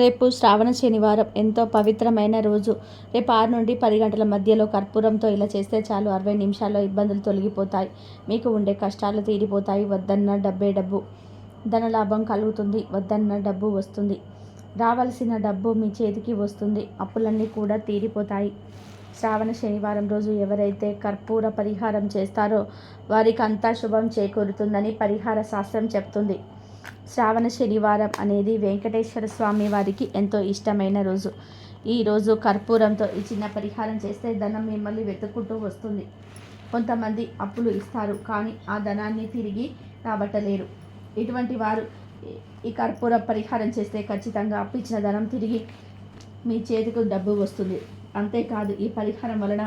రేపు శ్రావణ శనివారం ఎంతో పవిత్రమైన రోజు. రేపు ఆరు నుండి పది గంటల మధ్యలో కర్పూరంతో ఇలా చేస్తే చాలు. అరవై నిమిషాల్లో ఇబ్బందులు తొలగిపోతాయి. మీకు ఉండే కష్టాలు తీరిపోతాయి. వద్దన్న డబ్బే డబ్బు. ధనలాభం కలుగుతుంది. వద్దన్న డబ్బు వస్తుంది. రావాల్సిన డబ్బు మీ చేతికి వస్తుంది. అప్పులన్నీ కూడా తీరిపోతాయి. శ్రావణ శనివారం రోజు ఎవరైతే కర్పూర పరిహారం చేస్తారో వారికి అంతా శుభం చేకూరుతుందని పరిహార శాస్త్రం చెప్తుంది. శ్రావణ శనివారం అనేది వెంకటేశ్వర స్వామి వారికి ఎంతో ఇష్టమైన రోజు. ఈ రోజు కర్పూరంతో ఈ చిన్న పరిహారం చేస్తే ధనం మిమ్మల్ని వెతుక్కుంటూ వస్తుంది. కొంతమంది అప్పులు ఇస్తారు కానీ ఆ ధనాన్ని తిరిగి రాబట్టలేరు. ఇటువంటి వారు ఈ కర్పూర పరిహారం చేస్తే ఖచ్చితంగా అప్పు ఇచ్చిన ధనం తిరిగి మీ చేతికి డబ్బు వస్తుంది. అంతేకాదు ఈ పరిహారం వలన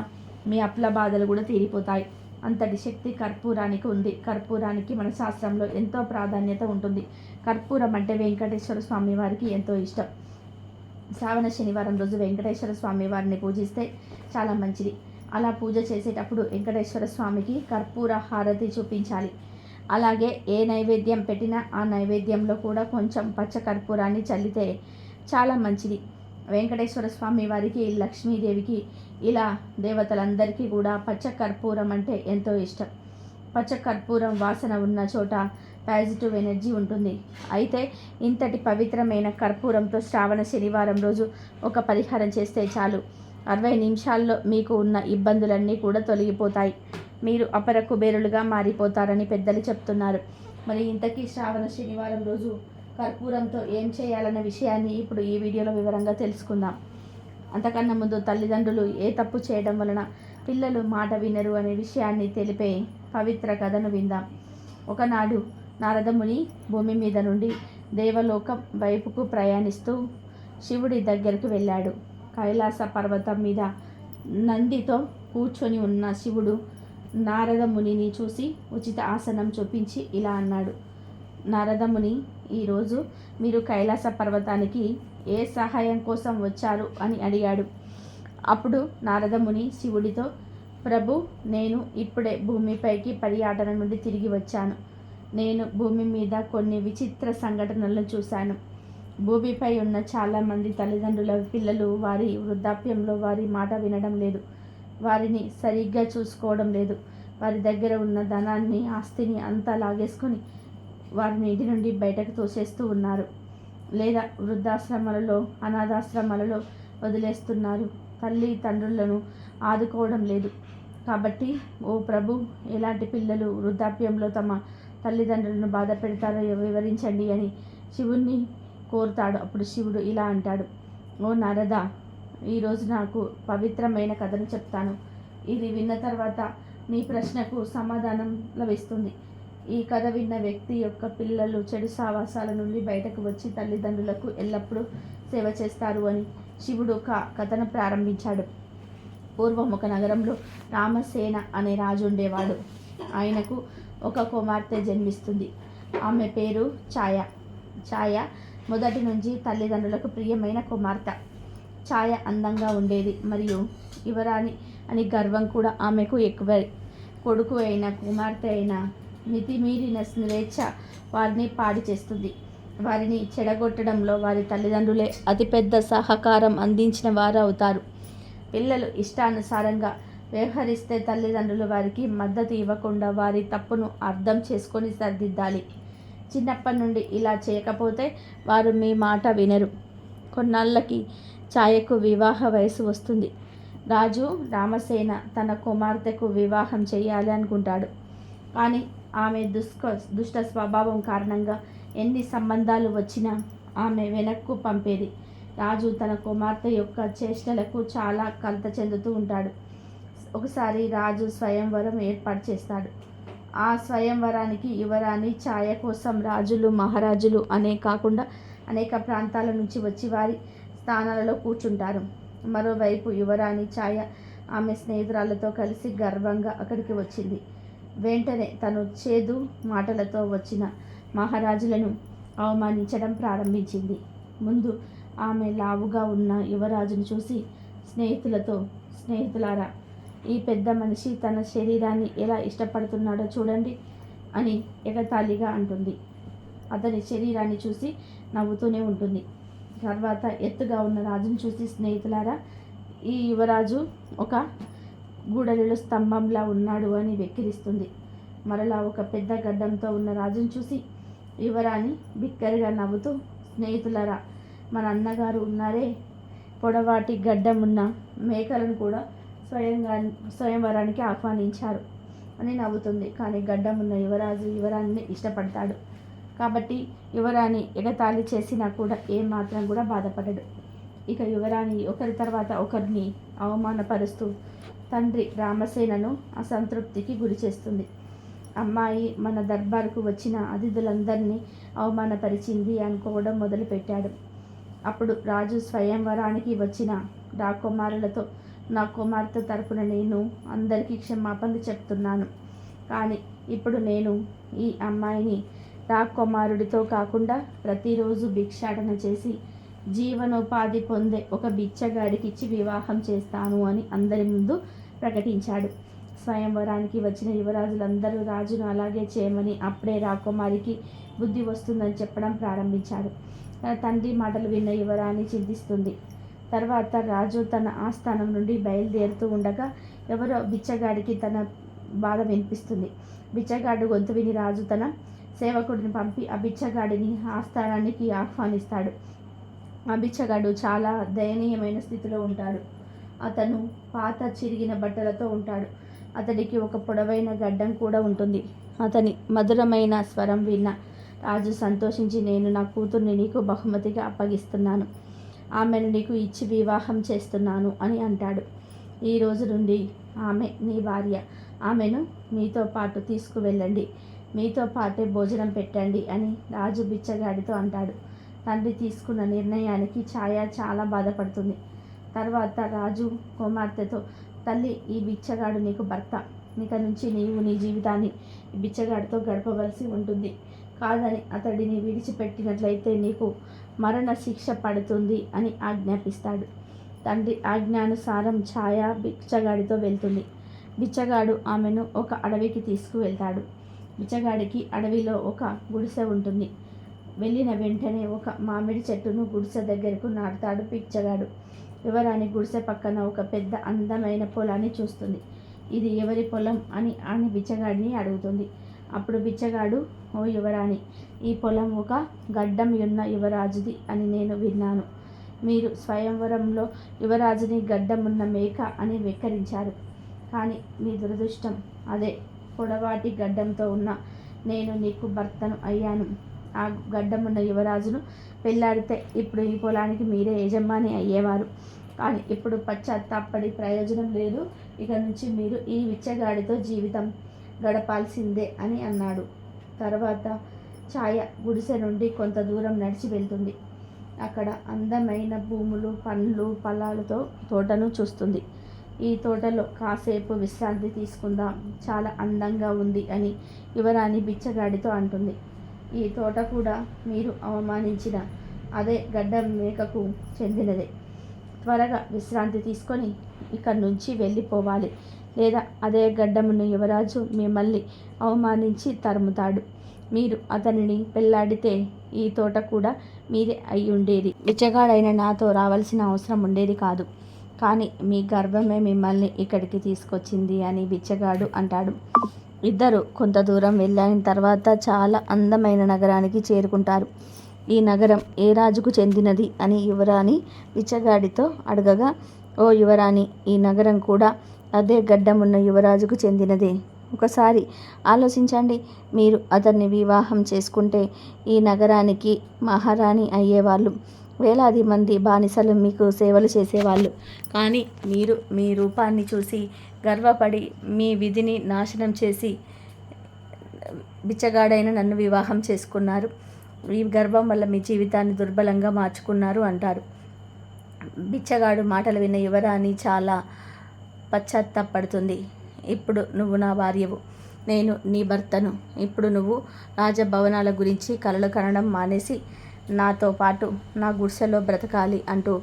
మీ అప్పుల బాధలు కూడా తీరిపోతాయి. అంతటి శక్తి కర్పూరానికి ఉంది. కర్పూరానికి మన శాస్త్రంలో ఎంతో ప్రాధాన్యత ఉంటుంది. కర్పూరం అంటే వెంకటేశ్వర స్వామి వారికి ఎంతో ఇష్టం. శ్రావణ శనివారం రోజు వెంకటేశ్వర స్వామి వారిని పూజిస్తే చాలా మంచిది. అలా పూజ చేసేటప్పుడు వెంకటేశ్వర స్వామికి కర్పూర హారతి చూపించాలి. అలాగే ఏ నైవేద్యం పెట్టినా ఆ నైవేద్యంలో కూడా కొంచెం పచ్చ కర్పూరాన్ని చల్లితే చాలా మంచిది. వెంకటేశ్వర స్వామి వారికి లక్ష్మీదేవికి ఇలా దేవతలందరికీ కూడా పచ్చ కర్పూరం అంటే ఎంతో ఇష్టం. పచ్చ కర్పూరం వాసన ఉన్న చోట పాజిటివ్ ఎనర్జీ ఉంటుంది. అయితే ఇంతటి పవిత్రమైన కర్పూరంతో శ్రావణ శనివారం రోజు ఒక పరిహారం చేస్తే చాలు. అరవై నిమిషాల్లో మీకు ఉన్న ఇబ్బందులన్నీ కూడా తొలగిపోతాయి. మీరు అపర కుబేరులుగా మారిపోతారని పెద్దలు చెప్తున్నారు. మరి ఇంతకీ శ్రావణ శనివారం రోజు కర్పూరంతో ఏం చేయాలన్న విషయాన్ని ఇప్పుడు ఈ వీడియోలో వివరంగా తెలుసుకుందాం. అంతకన్నా ముందు తల్లిదండ్రులు ఏ తప్పు చేయడం వలన పిల్లలు మాట వినరు అనే విషయాన్ని తెలిపే పవిత్ర కథను విందాం. ఒకనాడు నారదముని భూమి మీద నుండి దేవలోకం వైపుకు ప్రయాణిస్తూ శివుడి దగ్గరకు వెళ్ళాడు. కైలాస పర్వతం మీద నందితో కూర్చొని ఉన్న శివుడు నారదమునిని చూసి ఉచిత ఆసనం చూపించి ఇలా అన్నాడు. నారదముని ఈరోజు మీరు కైలాస పర్వతానికి ఏ సహాయం కోసం వచ్చారు అని అడిగాడు. అప్పుడు నారదముని శివుడితో ప్రభు నేను ఇప్పుడే భూమిపైకి పర్యాటన నుండి తిరిగి వచ్చాను. నేను భూమి మీద కొన్ని విచిత్ర సంఘటనలను చూశాను. భూమిపై ఉన్న చాలామంది తల్లిదండ్రుల పిల్లలు వారి వృద్ధాప్యంలో వారి మాట వినడం లేదు. వారిని సరిగ్గా చూసుకోవడం లేదు. వారి దగ్గర ఉన్న ధనాన్ని ఆస్తిని అంతా లాగేసుకొని వారిని ఇంటి నుండి బయటకు తోసేస్తూ ఉన్నారు. లేదా వృద్ధాశ్రమాలలో అనాథాశ్రమాలలో వదిలేస్తున్నారు. తల్లి తండ్రులను ఆదుకోవడం లేదు. కాబట్టి ఓ ప్రభు ఎలాంటి పిల్లలు వృద్ధాప్యంలో తమ తల్లిదండ్రులను బాధ పెడతారో వివరించండి అని శివుణ్ణి కోరుతాడు. అప్పుడు శివుడు ఇలా అంటాడు. ఓ నారద ఈరోజు నాకు పవిత్రమైన కథను చెప్తాను. ఇది విన్న తర్వాత నీ ప్రశ్నకు సమాధానం లభిస్తుంది. ఈ కథ విన్న వ్యక్తి యొక్క పిల్లలు చెడు సావాసాల నుండి బయటకు వచ్చి తల్లిదండ్రులకు ఎల్లప్పుడూ సేవ చేస్తారు అని శివుడు ఒక కథను ప్రారంభించాడు. పూర్వం ఒక నగరంలో రామసేన అనే రాజు ఉండేవాడు. ఆయనకు ఒక కుమార్తె జన్మిస్తుంది. ఆమె పేరు ఛాయ. ఛాయ మొదటి నుంచి తల్లిదండ్రులకు ప్రియమైన కుమార్తె. ఛాయ అందంగా ఉండేది మరియు యువరాణి అని గర్వం కూడా ఆమెకు ఎక్కువ కొడుకు అయిన కుమార్తె అయిన మితిమీరిన స్వేచ్ఛ వారిని పాడి చేస్తుంది. వారిని చెడగొట్టడంలో వారి తల్లిదండ్రులే అతిపెద్ద సహకారం అందించిన వారు అవుతారు. పిల్లలు ఇష్టానుసారంగా వ్యవహరిస్తే తల్లిదండ్రులు వారికి మద్దతు ఇవ్వకుండా వారి తప్పును అర్థం చేసుకొని సరిదిద్దాలి. చిన్నప్పటి నుండి ఇలా చేయకపోతే వారు మీ మాట వినరు. కొన్నాళ్ళకి ఛాయకు వివాహ వయసు వస్తుంది. రాజు రామసేన తన కుమార్తెకు వివాహం చేయాలి అనుకుంటాడు. కానీ ఆమె దుష్క దుష్ట స్వభావం కారణంగా ఎన్ని సంబంధాలు వచ్చినా ఆమె వెనక్కు పంపేది. రాజు తన కుమార్తె యొక్క చేష్టలకు చాలా కలత చెందుతూ ఉంటాడు. ఒకసారి రాజు స్వయంవరం ఏర్పాటు చేస్తాడు. ఆ స్వయంవరానికి యువరాణి ఛాయ కోసం రాజులు మహారాజులు అనే కాకుండా అనేక ప్రాంతాల నుంచి వచ్చి వారి స్థానాలలో కూర్చుంటారు. మరోవైపు యువరాణి ఛాయ ఆమె స్నేహితురాలతో కలిసి గర్వంగా అక్కడికి వచ్చింది. వెంటనే తను చేదు మాటలతో వచ్చిన మహారాజులను అవమానించడం ప్రారంభించింది. ముందు ఆమె లావుగా ఉన్న యువరాజును చూసి స్నేహితులతో స్నేహితులారా ఈ పెద్ద మనిషి తన శరీరాన్ని ఎలా ఇష్టపడుతున్నాడో చూడండి అని ఎగతాళిగా అంటుంది. అతని శరీరాన్ని చూసి నవ్వుతూనే ఉంటుంది. తర్వాత ఎత్తుగా ఉన్న రాజును చూసి స్నేహితులారా ఈ యువరాజు ఒక గూడలిలో స్తంభంలా ఉన్నాడు అని వెక్కిరిస్తుంది. మరలా ఒక పెద్ద గడ్డంతో ఉన్న రాజును చూసి యువరాణి బిక్కరిగా నవ్వుతూ స్నేహితులరా మన అన్నగారు ఉన్నారే పొడవాటి గడ్డం ఉన్న మేకలను కూడా స్వయంగా స్వయంవరానికి ఆహ్వానించారు అని నవ్వుతుంది. కానీ గడ్డం ఉన్న యువరాజు యువరాణిని ఇష్టపడతాడు. కాబట్టి యువరాణి ఎగతాళి చేసినా కూడా ఏమాత్రం కూడా బాధపడడు. ఇక యువరాణి ఒకరి తర్వాత ఒకరిని అవమానపరుస్తూ తండ్రి రామసేనను అసంతృప్తికి గురి చేస్తుంది. అమ్మాయి మన దర్బారుకు వచ్చిన అతిథులందరినీ అవమానపరిచింది అనుకోవడం మొదలుపెట్టాడు. అప్పుడు రాజు స్వయంవరానికి వచ్చిన రాకుమారులతో నా కుమార్తె తరపున నేను అందరికీ క్షమాపణలు చెప్తున్నాను. కానీ ఇప్పుడు నేను ఈ అమ్మాయిని రాకుమారుడితో కాకుండా ప్రతిరోజు భిక్షాటన చేసి జీవనోపాధి పొందే ఒక బిచ్చగాడికి ఇచ్చి వివాహం చేస్తాను అని అందరి ముందు ప్రకటించాడు. స్వయంవరానికి వచ్చిన యువరాజులందరూ రాజును అలాగే చేయమని అప్పుడే రాకుమారికి బుద్ధి వస్తుందని చెప్పడం ప్రారంభించాడు. తన తండ్రి మాటలు విన్న యువరాణి చింతిస్తుంది. తర్వాత రాజు తన ఆస్థానం నుండి బయలుదేరుతూ ఉండగా ఎవరో బిచ్చగాడికి తన బాధ వినిపిస్తుంది. బిచ్చగాడు గొంతు విని రాజు తన సేవకుడిని పంపి ఆ బిచ్చగాడిని ఆస్థానానికి ఆహ్వానిస్తాడు. ఆ బిచ్చగాడు చాలా దయనీయమైన స్థితిలో ఉంటాడు. అతను పాత చిరిగిన బట్టలతో ఉంటాడు. అతడికి ఒక పొడవైన గడ్డం కూడా ఉంటుంది. అతని మధురమైన స్వరం విన్న రాజు సంతోషించి నేను నా కూతుర్ని నీకు బహుమతిగా అప్పగిస్తున్నాను. ఆమెను నీకు ఇచ్చి వివాహం చేస్తున్నాను అని అంటాడు. ఈ రోజు నుండి ఆమె నీ భార్య. ఆమెను మీతో పాటు తీసుకువెళ్ళండి. మీతో పాటే భోజనం పెట్టండి అని రాజు బిచ్చగాడితో అంటాడు. తండ్రి తీసుకున్న నిర్ణయానికి ఛాయ చాలా బాధపడుతుంది. తర్వాత రాజు కుమార్తెతో తల్లి ఈ బిచ్చగాడు నీకు భర్త. ఇక నుంచి నీవు నీ జీవితాన్ని బిచ్చగాడితో గడపవలసి ఉంటుంది. కాదని అతడిని విడిచిపెట్టినట్లయితే నీకు మరణ శిక్ష పడుతుంది అని ఆజ్ఞాపిస్తాడు. తండ్రి ఆజ్ఞానుసారం ఛాయ బిచ్చగాడితో వెళ్తుంది. బిచ్చగాడు ఆమెను ఒక అడవికి తీసుకువెళ్తాడు. బిచ్చగాడికి అడవిలో ఒక గుడిసె ఉంటుంది. వెళ్ళిన వెంటనే ఒక మామిడి చెట్టును గుడిసె దగ్గరకు నాటుతాడు బిచ్చగాడు. వివరాని గుడిసె పక్కన ఒక పెద్ద అందమైన పొలాన్ని చూస్తుంది. ఇది ఎవరి పొలం అని అని బిచ్చగాడిని అడుగుతుంది. అప్పుడు బిచ్చగాడు ఓ యువరాణి ఈ పొలం ఒక గడ్డం ఉన్న యువరాజుది అని నేను విన్నాను. మీరు స్వయంవరంలో యువరాజుని గడ్డమున్న మేక అని వెక్కరించారు. కానీ మీ దురదృష్టం అదే. పొడవాటి గడ్డంతో ఉన్న నేను నీకు భర్తను అయ్యాను. ఆ గడ్డమున్న యువరాజును పెళ్ళాడితే ఇప్పుడు ఈ పొలానికి మీరే యజమాని అయ్యేవారు. కానీ ఇప్పుడు పశ్చాత్తాపడి ప్రయోజనం లేదు. ఇక నుంచి మీరు ఈ విచ్చగాడితో జీవితం గడపాల్సిందే అని అన్నాడు. తర్వాత ఛాయ గుడిసె నుండి కొంత దూరం నడిచి వెళ్తుంది. అక్కడ అందమైన భూములు పండ్లు పొలాలతో తోటను చూస్తుంది. ఈ తోటలో కాసేపు విశ్రాంతి తీసుకుందాం. చాలా అందంగా ఉంది అని యువరాణి బిచ్చగాడితో అంటుంది. ఈ తోట కూడా మీరు అవమానించిన అదే గడ్డ మేకకు చెందినదే. త్వరగా విశ్రాంతి తీసుకొని ఇక్కడి నుంచి వెళ్ళిపోవాలి. లేదా అదే గడ్డమును యువరాజు మిమ్మల్ని అవమానించి తరుముతాడు. మీరు అతనిని పెళ్ళాడితే ఈ తోట కూడా మీరే అయి ఉండేది. బిచ్చగాడైన నాతో రావాల్సిన అవసరం ఉండేది కాదు. కానీ మీ గర్వమే మిమ్మల్ని ఇక్కడికి తీసుకొచ్చింది అని బిచ్చగాడు అంటాడు. ఇద్దరు కొంత దూరం వెళ్ళిన తర్వాత చాలా అందమైన నగరానికి చేరుకుంటారు. ఈ నగరం ఏ రాజుకు చెందినది అని యువరాణి బిచ్చగాడితో అడగగా ఓ యువరాణి ఈ నగరం కూడా అదే గడ్డమున్న యువరాజుకు చెందినదే. ఒకసారి ఆలోచించండి. మీరు అతన్ని వివాహం చేసుకుంటే ఈ నగరానికి మహారాణి అయ్యేవాళ్ళు. వేలాది మంది బానిసలు మీకు సేవలు చేసేవాళ్ళు. కానీ మీరు మీ రూపాన్ని చూసి గర్వపడి మీ విధిని నాశనం చేసి బిచ్చగాడైన నన్ను వివాహం చేసుకున్నారు. ఈ గర్వం వల్ల మీ జీవితాన్ని దుర్బలంగా మార్చుకున్నారు అంటారు. బిచ్చగాడు మాటలు విన్న యువరాణి చాలా పశ్చాత్తాపడుతుంది. ఇప్పుడు నువ్వు నా భార్యవు. నేను నీ భర్తను. ఇప్పుడు నువ్వు రాజభవనాల గురించి కలలు కనడం మానేసి నాతో పాటు నా గుడిసెలో బ్రతకాలి అంటూ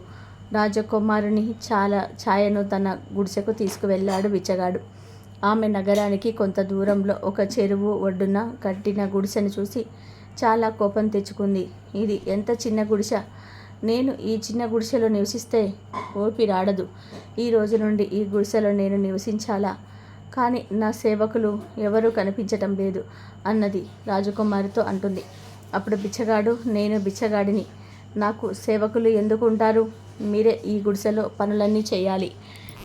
రాజకుమారుని చాలా ఛాయను తన గుడిసెకు తీసుకువెళ్ళాడు బిచ్చగాడు. ఆమె నగరానికి కొంత దూరంలో ఒక చెరువు ఒడ్డున కట్టిన గుడిసెను చూసి చాలా కోపం తెచ్చుకుంది. ఇది ఎంత చిన్న గుడిసె? నేను ఈ చిన్న గుడిసెలో నివసిస్తే ఓపి రాడదు ఈ రోజు నుండి ఈ గుడిసెలో నేను నివసించాలా? కానీ నా సేవకులు ఎవరూ కనిపించటం లేదు అన్నది రాజకుమారితో అంటుంది. అప్పుడు బిచ్చగాడు నేను బిచ్చగాడిని. నాకు సేవకులు ఎందుకు ఉంటారు? మీరే ఈ గుడిసెలో పనులన్నీ చేయాలి.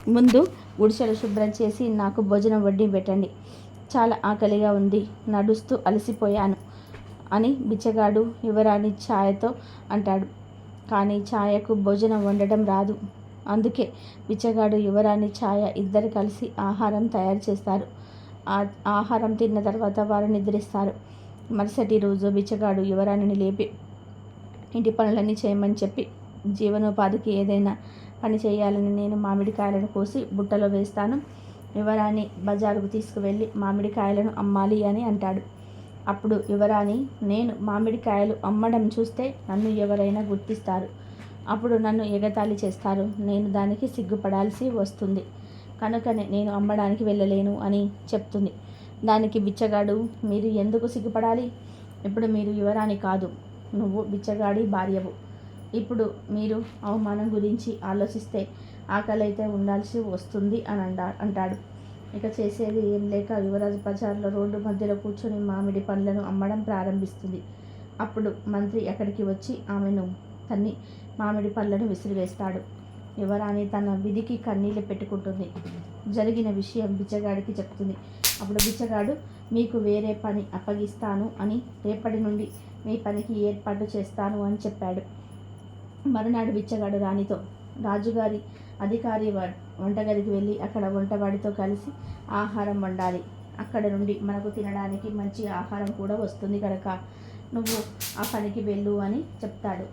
ముందు గుడిసెలు శుభ్రం చేసి నాకు భోజనం వడ్డీ పెట్టండి. చాలా ఆకలిగా ఉంది నడుస్తూ అలసిపోయాను అని బిచ్చగాడు యువరాణి ఛాయతో అంటాడు. కానీ ఛాయకు భోజనం వండటం రాదు. అందుకే బిచ్చగాడు యువరాణి ఛాయ ఇద్దరు కలిసి ఆహారం తయారు చేస్తారు. ఆ ఆహారం తిన్న తర్వాత వారు నిద్రిస్తారు. మరుసటి రోజు బిచ్చగాడు యువరాణిని లేపి ఇంటి పనులన్నీ చేయమని చెప్పి జీవనోపాధికి ఏదైనా పని చేయాలని నేను మామిడికాయలను కోసి బుట్టలో వేస్తాను. యువరాణి బజారుకు తీసుకువెళ్ళి మామిడికాయలను అమ్మాలి అని అంటాడు. అప్పుడు యువరాణి నేను మామిడికాయలు అమ్మడం చూస్తే నన్ను ఎవరైనా గుర్తిస్తారు. అప్పుడు నన్ను ఎగతాళి చేస్తారు. నేను దానికి సిగ్గుపడాల్సి వస్తుంది. కనుకనే నేను అమ్మడానికి వెళ్ళలేను అని చెప్తుంది. దానికి బిచ్చగాడు మీరు ఎందుకు సిగ్గుపడాలి? ఇప్పుడు మీరు యువరాణి కాదు. నువ్వు బిచ్చగాడి భార్యవు. ఇప్పుడు మీరు అవమానం గురించి ఆలోచిస్తే ఆకలి అయితే ఉండాల్సి వస్తుంది అని అంటా అంటాడు. ఇక చేసేది ఏం లేక యువరాజు బజార్లో రోడ్డు మధ్యలో కూర్చొని మామిడి పండ్లను అమ్మడం ప్రారంభిస్తుంది. అప్పుడు మంత్రి అక్కడికి వచ్చి ఆమెను తన్ని మామిడి పళ్ళను విసిరివేస్తాడు. యువరాణి తన విధికి కన్నీళ్ళు పెట్టుకుంటుంది. జరిగిన విషయం బిచ్చగాడికి చెప్తుంది. అప్పుడు బిచ్చగాడు మీకు వేరే పని అప్పగిస్తాను అని రేపటి నుండి మీ పనికి ఏర్పాటు చేస్తాను అని చెప్పాడు. మరునాడు బిచ్చగాడు రాణితో రాజుగారి అధికారి వంటగదికి వెళ్ళి అక్కడ వంటవాడితో కలిసి ఆహారం వండాలి. అక్కడ నుండి మనకు తినడానికి మంచి ఆహారం కూడా వస్తుంది కనుక నువ్వు ఆ పనికి వెళ్ళు అని చెప్తాడు.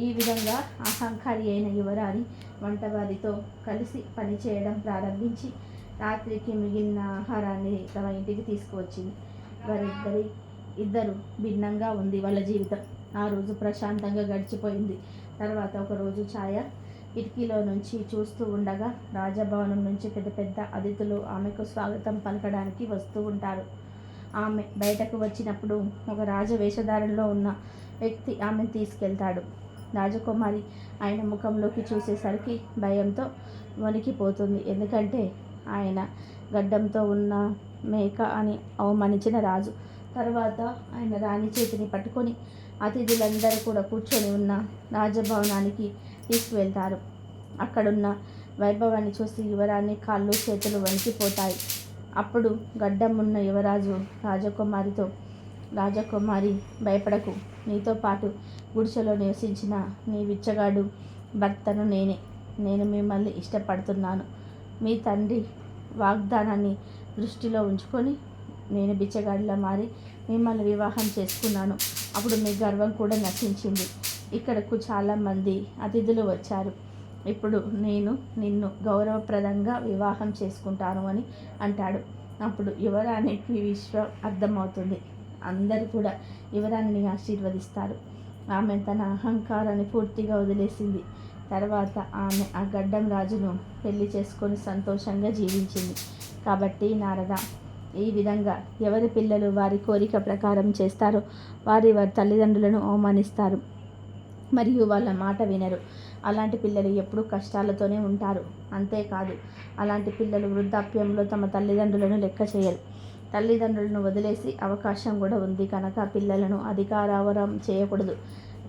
ఈ విధంగా అహంకారి అయిన యువరాణి వంటవారితో కలిసి పనిచేయడం ప్రారంభించి రాత్రికి మిగిలిన ఆహారాన్ని తమ ఇంటికి తీసుకువచ్చింది. వారిద్దరి ఇద్దరు భిన్నంగా ఉంది వాళ్ళ జీవితం. ఆ రోజు ప్రశాంతంగా గడిచిపోయింది. తర్వాత ఒకరోజు ఛాయ కిటికీలో నుంచి చూస్తూ ఉండగా రాజభవనం నుంచి పెద్ద పెద్ద అతిథులు ఆమెకు స్వాగతం పలకడానికి వస్తూ ఉంటారు. ఆమె బయటకు వచ్చినప్పుడు ఒక రాజ వేషధారణలో ఉన్న వ్యక్తి ఆమెను తీసుకెళ్తాడు. రాజకుమారి ఆయన ముఖంలోకి చూసేసరికి భయంతో వణికిపోతుంది. ఎందుకంటే ఆయన గడ్డంతో ఉన్న మేక అని అవమానించిన రాజు. తర్వాత ఆయన రాణి చేతిని పట్టుకొని అతిథులందరూ కూడా కూర్చొని ఉన్న రాజభవనానికి తీసుకువెళ్తారు. అక్కడున్న వైభవాన్ని చూసి యువరాణి కాళ్ళు చేతులు వణికిపోతాయి. అప్పుడు గడ్డమున్న యువరాజు రాజకుమారితో రాజకుమారి భయపడకు. నీతో పాటు గుడిసెలో నివసించిన నీ బిచ్చగాడు భర్తను నేనే. నేను మిమ్మల్ని ఇష్టపడుతున్నాను. మీ తండ్రి వాగ్దానాన్ని దృష్టిలో ఉంచుకొని నేను బిచ్చగాడిలా మారి మిమ్మల్ని వివాహం చేసుకున్నాను. అప్పుడు మీ గర్వం కూడా నశించింది. ఇక్కడకు చాలామంది అతిథులు వచ్చారు. ఇప్పుడు నేను నిన్ను గౌరవప్రదంగా వివాహం చేసుకుంటాను అని అంటాడు. అప్పుడు యువరానికి విశ్వం అర్థమవుతుంది. అందరూ కూడా యువరాణిని ఆశీర్వదిస్తారు. ఆమె తన అహంకారాన్ని పూర్తిగా వదిలేసింది. తర్వాత ఆమె ఆ గడ్డం రాజును పెళ్ళి చేసుకొని సంతోషంగా జీవించింది. కాబట్టి నారద ఈ విధంగా ఎవరి పిల్లలు వారి కోరిక ప్రకారం చేస్తారో వారి వారి తల్లిదండ్రులను అవమానిస్తారు. మరియు వాళ్ళ మాట వినరు. అలాంటి పిల్లలు ఎప్పుడూ కష్టాలతోనే ఉంటారు. అంతేకాదు అలాంటి పిల్లలు వృద్ధాప్యంలో తమ తల్లిదండ్రులను లెక్క చేయరు. తల్లిదండ్రులను వదిలేసి అవకాశం కూడా ఉంది కనుక పిల్లలను అధికారావరం చేయకూడదు.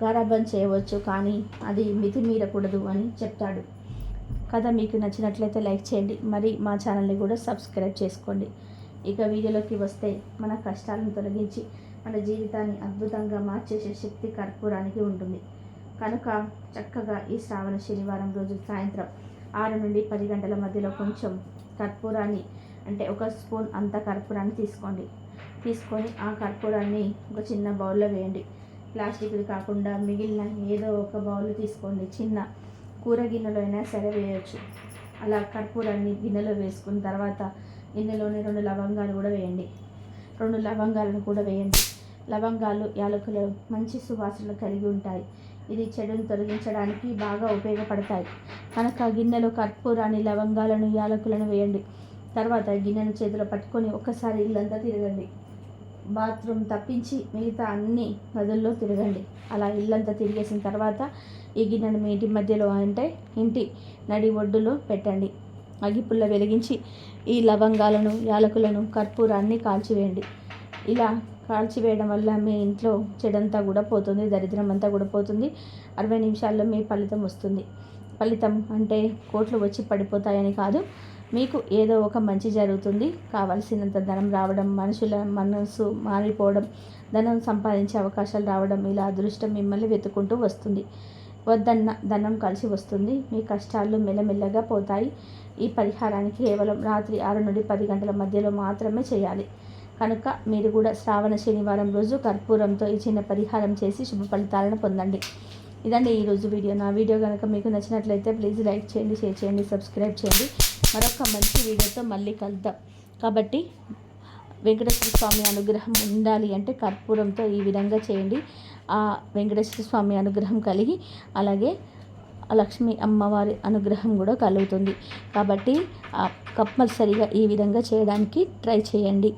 గారాబం చేయవచ్చు కానీ అది మితిమీరకూడదు అని చెప్తాడు. కథ మీకు నచ్చినట్లయితే లైక్ చేయండి. మరి మా ఛానల్ని కూడా సబ్స్క్రైబ్ చేసుకోండి. ఇక వీడియోలోకి వస్తే మన కష్టాలను తొలగించి మన జీవితాన్ని అద్భుతంగా మార్చేసే శక్తి కర్పూరానికి ఉంటుంది. కనుక చక్కగా ఈ శ్రావణ శనివారం రోజు సాయంత్రం ఆరు నుండి పది గంటల మధ్యలో కొంచెం కర్పూరాన్ని అంటే ఒక స్పూన్ అంత కర్పూరాన్ని తీసుకోండి. తీసుకొని ఆ కర్పూరాన్ని ఒక చిన్న బౌల్లో వేయండి. ప్లాస్టిక్ది కాకుండా మిగిలిన ఏదో ఒక బౌల్ తీసుకోండి. చిన్న కూర గిన్నెలో అయినా సరే వేయచ్చు. అలా కర్పూరాన్ని గిన్నెలో వేసుకున్న తర్వాత గిన్నెలోనే రెండు లవంగాలు కూడా వేయండి. రెండు లవంగాలను కూడా వేయండి. లవంగాలు యాలకులు మంచి సువాసనలు కలిగి ఉంటాయి. ఇది చెడును తొలగించడానికి బాగా ఉపయోగపడతాయి. కనుక గిన్నెలో కర్పూరాన్ని లవంగాలను యాలకులను వేయండి. తర్వాత గిన్నెను చేతిలో పట్టుకొని ఒక్కసారి ఇల్లంతా తిరగండి. బాత్రూమ్ తప్పించి మిగతా అన్ని గదుల్లో తిరగండి. అలా ఇల్లంతా తిరిగేసిన తర్వాత ఈ గిన్నెను మీ ఇంటి మధ్యలో అంటే ఇంటి నడి ఒడ్డులో పెట్టండి. అగిపుల్ల వెలిగించి ఈ లవంగాలను యాలకులను కర్పూరాన్ని కాల్చివేయండి. ఇలా కాల్చివేయడం వల్ల మీ ఇంట్లో చెడంతా కూడా పోతుంది దరిద్రం అంతా కూడా పోతుంది. అరవై నిమిషాల్లో మీ ఫలితం వస్తుంది. ఫలితం అంటే కోట్లు వచ్చి పడిపోతాయని కాదు మీకు ఏదో ఒక మంచి జరుగుతుంది. కావలసినంత ధనం రావడం మనుషుల మనసు మారిపోవడం ధనం సంపాదించే అవకాశాలు రావడం ఇలా అదృష్టం మిమ్మల్ని వెతుకుంటూ వస్తుంది. వద్దన్న ధనం కలిసి వస్తుంది. మీ కష్టాలు మెల్లమెల్లగా పోతాయి. ఈ పరిహారానికి కేవలం రాత్రి ఆరు నుండి పది గంటల మధ్యలో మాత్రమే చేయాలి. కనుక మీరు కూడా శ్రావణ శనివారం రోజు కర్పూరంతో ఈ చిన్న పరిహారం చేసి శుభ ఫలితాలను పొందండి. ఇదండి ఈరోజు వీడియో. నా వీడియో కనుక మీకు నచ్చినట్లయితే ప్లీజ్ లైక్ చేయండి షేర్ చేయండి సబ్స్క్రైబ్ చేయండి. మరొక మంచి వీడియోతో మళ్ళీ కలుద్దాం. కాబట్టి వెంకటేశ్వర స్వామి అనుగ్రహం ఉండాలి అంటే కర్పూరంతో ఈ విధంగా చేయండి. ఆ వెంకటేశ్వర స్వామి అనుగ్రహం కలిగి అలాగే లక్ష్మి అమ్మవారి అనుగ్రహం కూడా కలుగుతుంది. కాబట్టి కంపల్సరిగా ఈ విధంగా చేయడానికి ట్రై చేయండి.